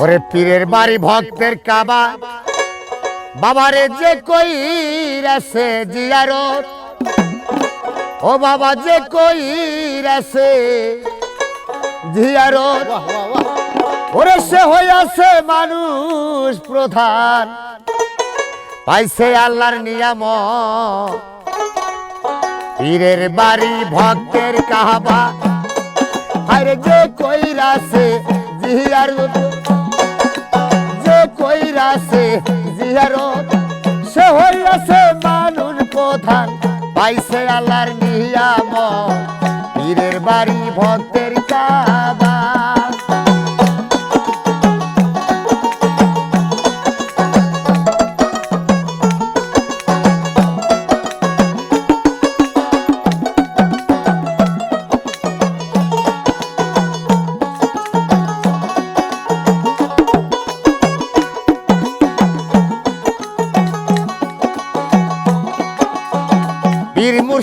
ওরে পীরের বাড়ি ভক্তের কাবা। বাবারে যে কই রাসে জিয়ারত ও বাবা যে কই রাসে জিয়ারত ওরে সে হইয়াছে মানুষ প্রধান। পাইছে আল্লাহর নিয়াম পীরের বাড়ি ভক্তের কাহাবা আরে যে কইরাছে জিয়ার কইরাছে জিয়ারত। সে হইয়াছে মানুষ প্রধান পাইছে আল্লাহর নিয়াম পীরের বাড়ি ভক্তের কাবা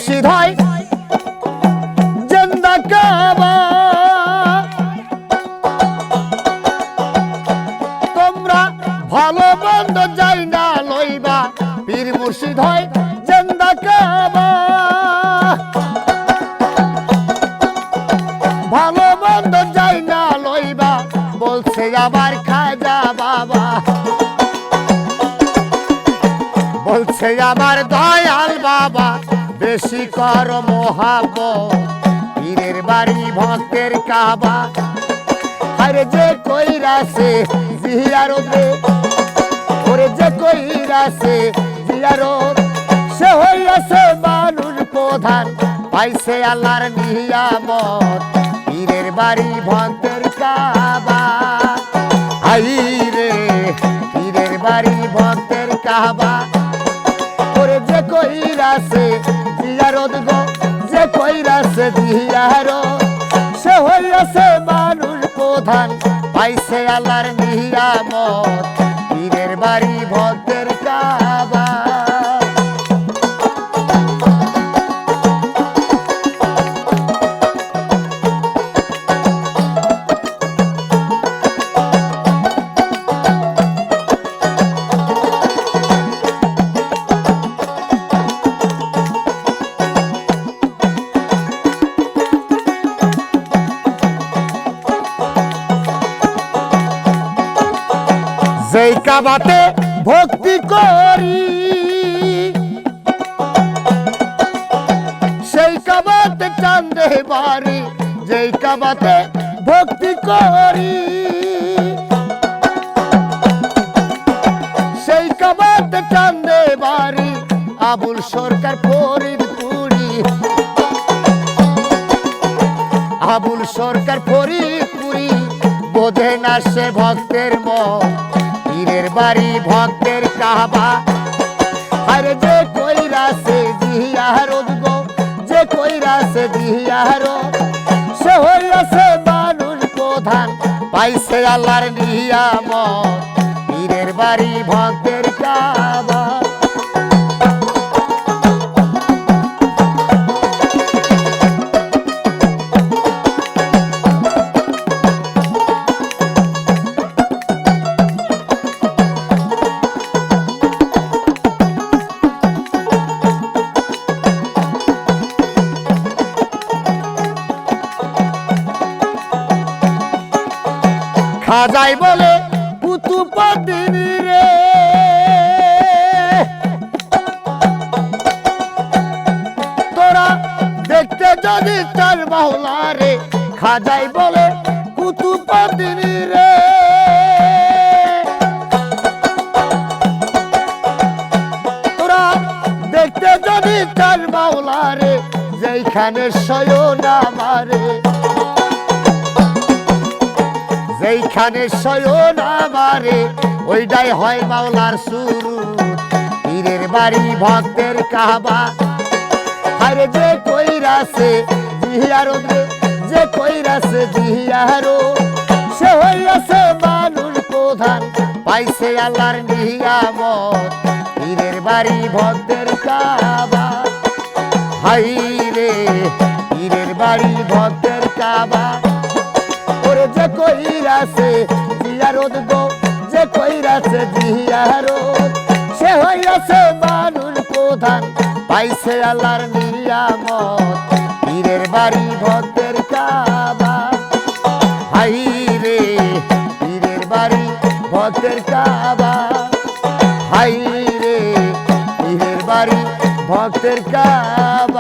মুর্শিদ হয় জন্দা কাবা। তোমরা ভালো বন্ধ যাই না লইবা, পীর মুর্শিদ হয় জন্দা কাবা। ভালো বন্ধ যাই না লইবা, বলছে আবার খাজা বাবা। বলছে আমার দয়াল বাবা। বেশি কর মহাব পীরের বাড়ি ভক্তের কাবা। আরে যে কইরাছে জিয়ারত রে। ওরে যে কইরাছে জিয়ারত সে হইয়াছে মানুষ প্রধান, পাইছে আল্লাহর নিয়ামত। পীরের বাড়ি ভক্তের কইরাছে জিয়ারত গো, যে কইরাছে দিয়ার সে হইয়াছে মানুষ প্রধান, পাইছে আল্লাহর নিয়ামত। পীরের বাড়ি যেই কাবাতে ভক্তি করি। সেই কাবাতে চান্দে বাড়ি, যেই কাবাতে ভক্তি করি। সেই কাবাতে চান্দে বাড়ি, আবুল সরকার ফরিদপুরি আবুল সরকার ফরিদপুরি বোধে না সে ভক্তের মন পীরের বাড়ি, ভক্তের কাহবা আর যে কইরাছে জিয়ার গো, যে কইরা সে দিহিয়া রো। সে হইয়াছে মানুষ প্রধান, পাইছে আল্লাহর নিয়ামত। পীরের বাড়ি, ভক্তের কাবা। খাজাই বলে কুতুপদিনী রে। তোরা দেখতে যদি চার বাহুলা রে খাজাই বলে কুতুপদিনী রে। তোরা দেখতে যদি চার বাউলা রে, যেইখানে শয়ন আমারে। যেইখানে শয়ন আমারে, ওইটাই হয় মাওলার শুরু। পীরের বাড়ি ভক্তের কাবা। আরে যে কইরাছে জিহিয়ারো রে, যে কইরাছে জিহিয়ারো। সে হইয়াছে মানুষ প্রধান, পাইছে আল্লাহর নিয়ামত। পীরের বাড়ি ভক্তের কাবা। হাই রে, পীরের বাড়ি করে যে কইরাছে জিয়ারত গো, যে কইরাছে জিয়ারত সে হইয়াছে মানুষ প্রধান, পাইছে আল্লাহর নিয়ামত। পীরের বাড়ি, ভক্তের কাবা। হাই রে, পীরের বাড়ি, ভক্তের কাবা। হাই রে, পীরের বাড়ি, ভক্তের কাবা।